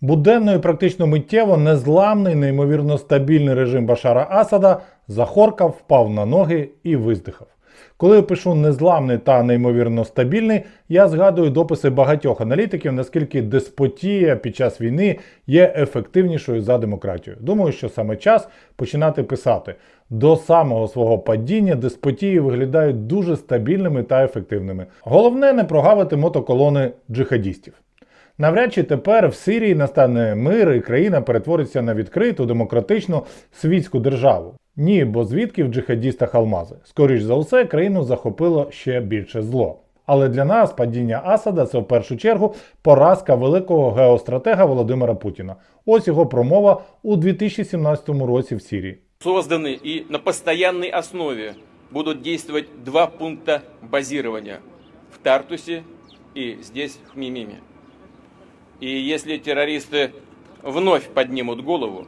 Буденно і практично миттєво незламний, неймовірно стабільний режим Башара Асада захоркав, впав на ноги і виздихав. Коли я пишу незламний та неймовірно стабільний, я згадую дописи багатьох аналітиків, наскільки деспотія під час війни є ефективнішою за демократію. Думаю, що саме час починати писати. До самого свого падіння деспотії виглядають дуже стабільними та ефективними. Головне не прогавити мотоколони джихадістів. Навряд чи тепер в Сирії настане мир і країна перетвориться на відкриту, демократичну світську державу. Ні, бо звідки в джихадістах алмази? Скоріш за все, країну захопило ще більше зло. Але для нас падіння Асада це в першу чергу поразка великого геостратега Володимира Путіна. Ось його промова у 2017 році в Сирії. Созданы и на постоянной основе будут действовать два пункта базирования в Тартусе и здесь, в Мимиме. И если террористы вновь поднимут голову,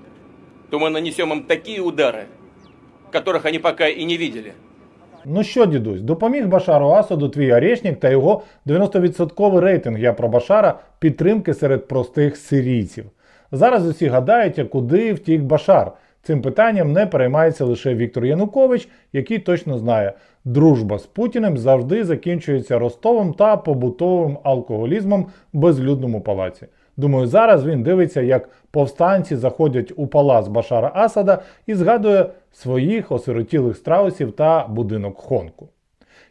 то мы нанесем им такие удары, которых они пока и не видели. Ну що, дідусь, допоміг Башару Асаду твій орешник та його 90% рейтинг я про Башара підтримки серед простих сирійців. Зараз усі гадають, а куди втік Башар. Цим питанням не переймається лише Віктор Янукович, який точно знає, дружба з Путіним завжди закінчується ростовим та побутовим алкоголізмом в безлюдному палаці. Думаю, зараз він дивиться, як повстанці заходять у палац Башара Асада і згадує своїх осиротілих страусів та будинок Хонку.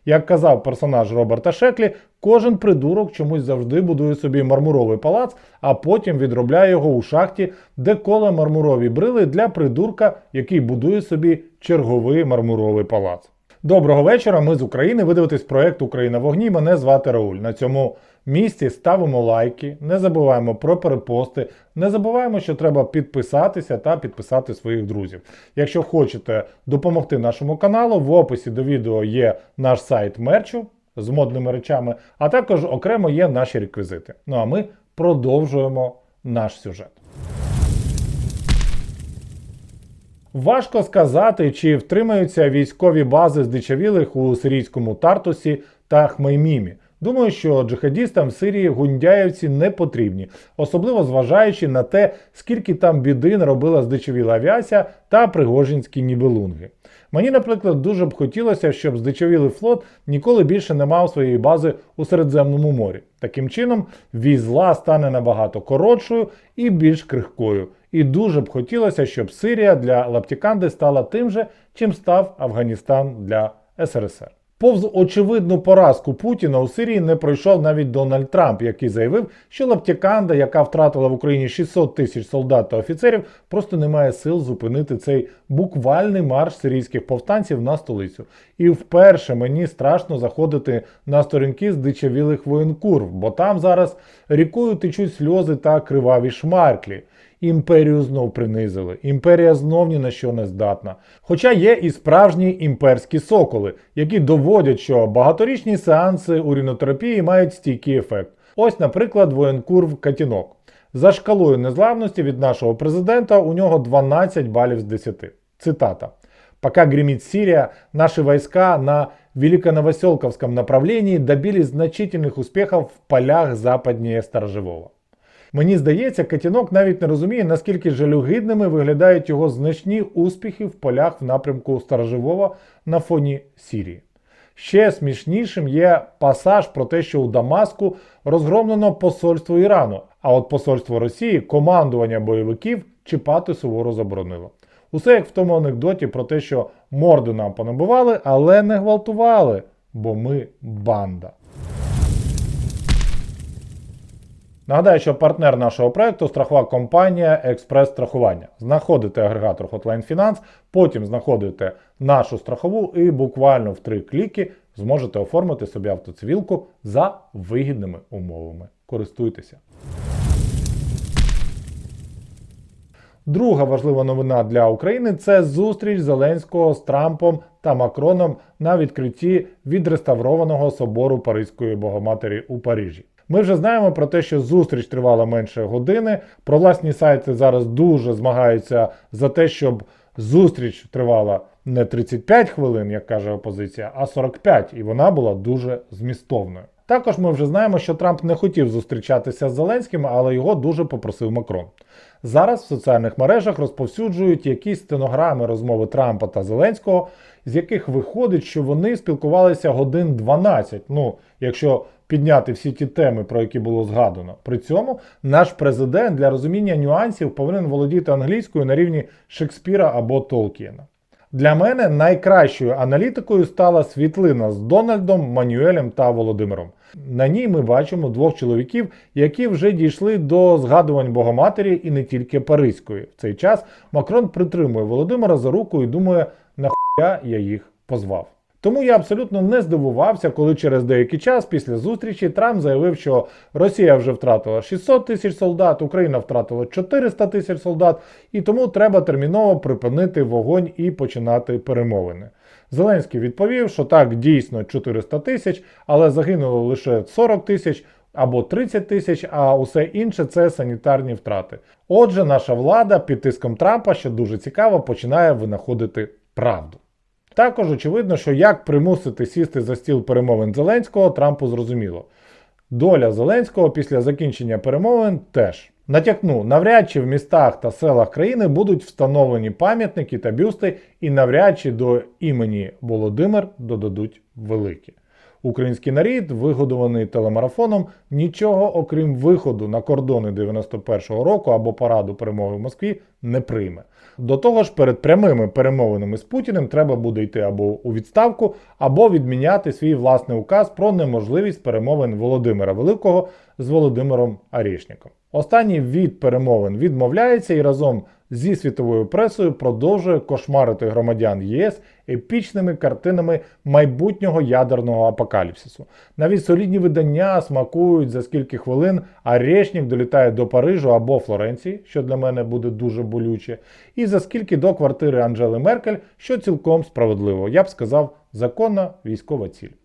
Як казав персонаж Роберта Шеклі, кожен придурок чомусь завжди будує собі мармуровий палац, а потім відробляє його у шахті, де коле мармурові брили для придурка, який будує собі черговий мармуровий палац. Доброго вечора. Ми з України. Ви дивитесь проект Україна в огні. Мене звати Рауль. На цьому місці ставимо лайки, не забуваємо про перепости, не забуваємо, що треба підписатися та підписати своїх друзів. Якщо хочете допомогти нашому каналу, в описі до відео є наш сайт мерчу з модними речами, а також окремо є наші реквізити. Ну а ми продовжуємо наш сюжет. Важко сказати, чи втримаються військові бази здичавілих у сирійському Тартусі та Хмеймімі. Думаю, що джихадістам в Сирії гундяївці не потрібні, особливо зважаючи на те, скільки там біди наробила здичавіла авіація та пригожинські нібелунги. Мені, наприклад, дуже б хотілося, щоб здичавілий флот ніколи більше не мав своєї бази у Середземному морі. Таким чином, візла стане набагато коротшою і більш крихкою. І дуже б хотілося, щоб Сирія для Лаптіканди стала тим же, чим став Афганістан для СРСР. Повз очевидну поразку Путіна у Сирії не пройшов навіть Дональд Трамп, який заявив, що Лаптіканда, яка втратила в Україні 600 тисяч солдат та офіцерів, просто не має сил зупинити цей буквальний марш сирійських повстанців на столицю. І вперше мені страшно заходити на сторінки здичавілих воєнкурв, бо там зараз рікою течуть сльози та криваві шмарклі. Імперію знов принизили. Імперія знов ні на що не здатна. Хоча є і справжні імперські соколи, які доводять, що багаторічні сеанси урінотерапії мають стійкий ефект. Ось, наприклад, воєнкурв Катінок. За шкалою незламності від нашого президента у нього 12 балів з 10. Цитата. Пока гремит Сирия, наши войска на Великоновоселковском направлении добились значительных успехов в полях западнее Сторожевого. Мені здається, Катінок навіть не розуміє, наскільки жалюгідними виглядають його значні успіхи в полях в напрямку Сторожевого на фоні Сірії. Ще смішнішим є пасаж про те, що у Дамаску розгромлено посольство Ірану, а от посольство Росії командування бойовиків чіпати суворо заборонило. Усе як в тому анекдоті про те, що морди нам понабивали, але не гвалтували, бо ми банда. Нагадаю, що партнер нашого проекту страхова компанія Експрес Страхування. Знаходите агрегатор Hotline Finance, потім знаходите нашу страхову і буквально в три кліки зможете оформити собі автоцивілку за вигідними умовами. Користуйтеся. Друга важлива новина для України це зустріч Зеленського з Трампом та Макроном на відкритті відреставрованого собору Паризької Богоматері у Парижі. Ми вже знаємо про те, що зустріч тривала менше години. Про власні сайти зараз дуже змагаються за те, щоб зустріч тривала не 35 хвилин, як каже опозиція, а 45, і вона була дуже змістовною. Також ми вже знаємо, що Трамп не хотів зустрічатися з Зеленським, але його дуже попросив Макрон. Зараз в соціальних мережах розповсюджують якісь стенограми розмови Трампа та Зеленського, з яких виходить, що вони спілкувалися годин 12. Ну, якщо підняти всі ті теми, про які було згадано. При цьому наш президент для розуміння нюансів повинен володіти англійською на рівні Шекспіра або Толкієна. Для мене найкращою аналітикою стала світлина з Дональдом, Манюелем та Володимиром. На ній ми бачимо двох чоловіків, які вже дійшли до згадувань Богоматері і не тільки Паризької. В цей час Макрон притримує Володимира за руку і думає, нахуя я їх позвав. Тому я абсолютно не здивувався, коли через деякий час після зустрічі Трамп заявив, що Росія вже втратила 600 тисяч солдат, Україна втратила 400 тисяч солдат, і тому треба терміново припинити вогонь і починати перемовини. Зеленський відповів, що так, дійсно 400 тисяч, але загинуло лише 40 тисяч або 30 тисяч, а усе інше це санітарні втрати. Отже, наша влада під тиском Трампа, що дуже цікаво, починає винаходити правду. Також очевидно, що як примусити сісти за стіл перемовин Зеленського, Трампу зрозуміло. Доля Зеленського після закінчення перемовин теж. Натякну, навряд чи в містах та селах країни будуть встановлені пам'ятники та бюсти, і навряд чи до імені Володимир додадуть великі. Український нарід, вигодований телемарафоном, нічого окрім виходу на кордони 91-го року або параду перемоги в Москві не прийме. До того ж, перед прямими перемовинами з Путіним треба буде йти або у відставку, або відміняти свій власний указ про неможливість перемовин Володимира Великого з Володимиром Арішніком. Останній від перемовин відмовляється і разом зі світовою пресою продовжує кошмарити громадян ЄС епічними картинами майбутнього ядерного апокаліпсису. Навіть солідні видання смакують за скільки хвилин, а Решнік долітає до Парижу або Флоренції, що для мене буде дуже болюче, і за скільки до квартири Анджели Меркель, що цілком справедливо, я б сказав, законна військова ціль.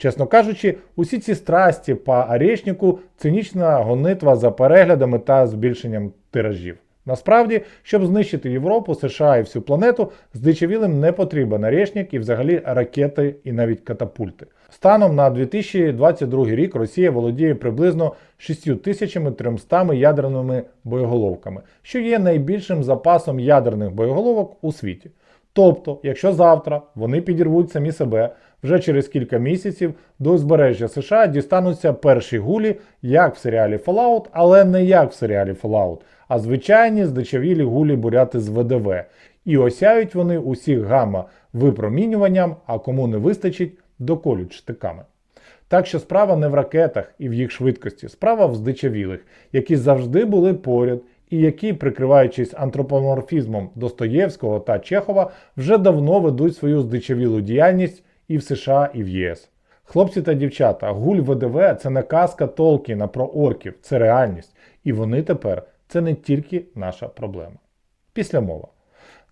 Чесно кажучи, усі ці страсті по Арешніку цинічна гонитва за переглядами та збільшенням тиражів. Насправді, щоб знищити Європу, США і всю планету, здичавілим не потрібен Арешнік і взагалі ракети і навіть катапульти. Станом на 2022 рік Росія володіє приблизно 6300 ядерними боєголовками, що є найбільшим запасом ядерних боєголовок у світі. Тобто, якщо завтра вони підірвуть самі себе, вже через кілька місяців до узбережжя США дістануться перші гулі, як в серіалі Fallout, але не як в серіалі Fallout, а звичайні здичавілі гулі буряти з ВДВ. І осяють вони усіх гамма випромінюванням, а кому не вистачить, доколють штиками. Так що справа не в ракетах і в їх швидкості, справа в здичавілих, які завжди були поряд і які, прикриваючись антропоморфізмом Достоєвського та Чехова, вже давно ведуть свою здичавілу діяльність і в США, і в ЄС. Хлопці та дівчата, гуль ВДВ це не казка Толкіна про орків, це реальність. І вони тепер це не тільки наша проблема. Після мова.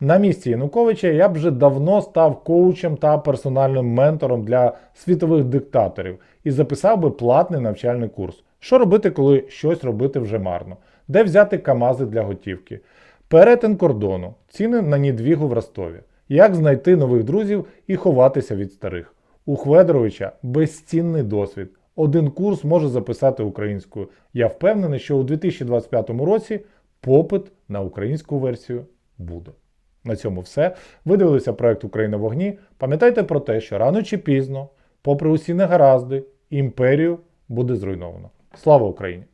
На місці Януковича я б вже давно став коучем та персональним ментором для світових диктаторів і записав би платний навчальний курс. Що робити, коли щось робити вже марно? Де взяти камази для готівки? Перетин кордону, ціни на Нідвігу в Ростові. Як знайти нових друзів і ховатися від старих? У Хведоровича безцінний досвід. Один курс може записати українською. Я впевнений, що у 2025 році попит на українську версію буде. На цьому все. Ви дивилися проект Україна в вогні. Пам'ятайте про те, що рано чи пізно, попри усі негаразди, імперію буде зруйновано. Слава Україні!